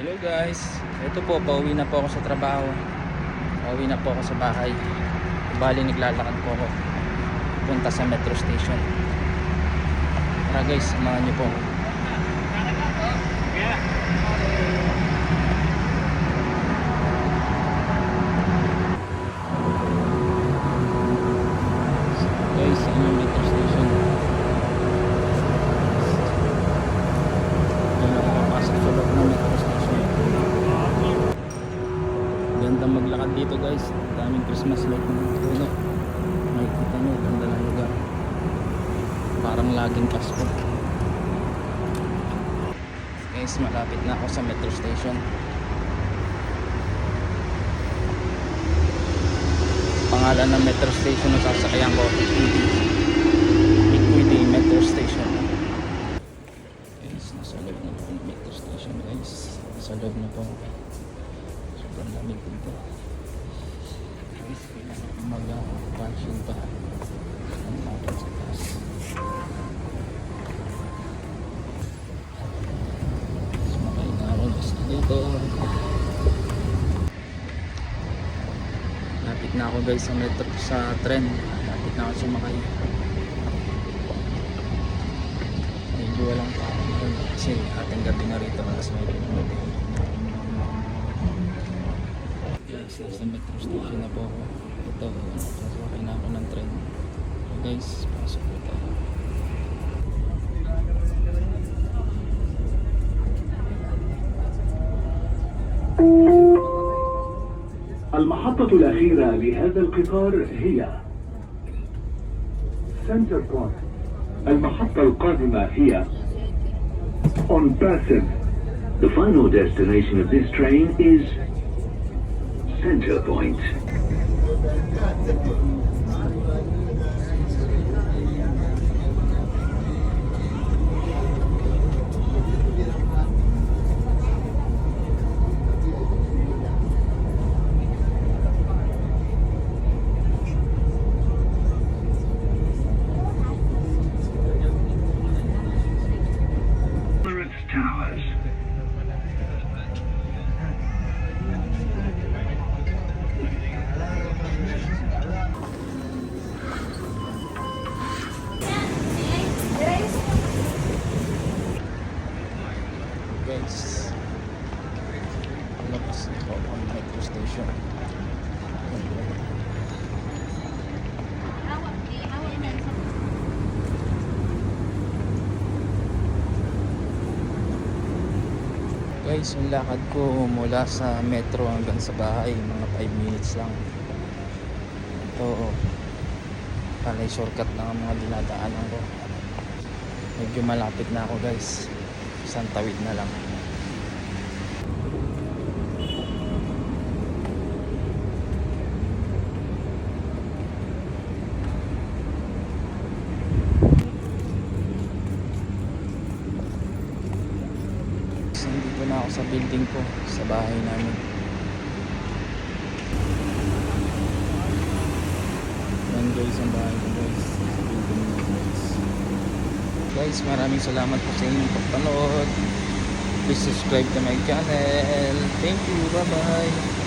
Hello guys, ito po, pauwi na po ako sa trabaho. Pauwi na po ako sa bahay. Bali, naglalakad po ako. Punta sa metro station. Tara guys, samahan niyo po. Guys, yun yung metro station. Doon ako papasok sa loob ng metro station. Ganda maglakad dito guys. Daming Christmas light ng puno. Makikita nyo, ganda ng lugar. Parang laging Pasko. Guys, malapit na ako sa metro station. Pangalan ng metro station na sasakyan ko. Equity Metro Station. Guys, nasa loob na po ng metro station guys. Nasa loob na po. Sobrang lamig dito. Guys, kailangan mag-function pa. Ang lakad sa taas. Dito. Lapit na ako guys sa metro sa tren. Lapit na ako sumakay. Medyo walang tao kasi ating gabi na rito alas 9 ng gabi. Guys, nasa metro station na po ako. Ito, sasakay na ako ng tren. So guys, pasok po tayo. المحطة الأخيرة لهذا القطار هي سنتر بوينت المحطة القادمة هي on Passive. The final destination of this train is Center Point. Na po ang metro station. Guys yung lakad ko mula sa metro hanggang sa bahay mga 5 minutes lang. Ito palay shortcut lang ang mga dinadaanan ko. Medyo malapit na ako guys. Isang tawid na lang Nandito na ako sa building ko, sa bahay namin. Yan guys, ang bahay ko guys. Sa building ko guys. Guys, maraming salamat po sa inyong pagpanood. Please subscribe to my channel. Thank you. Bye-bye.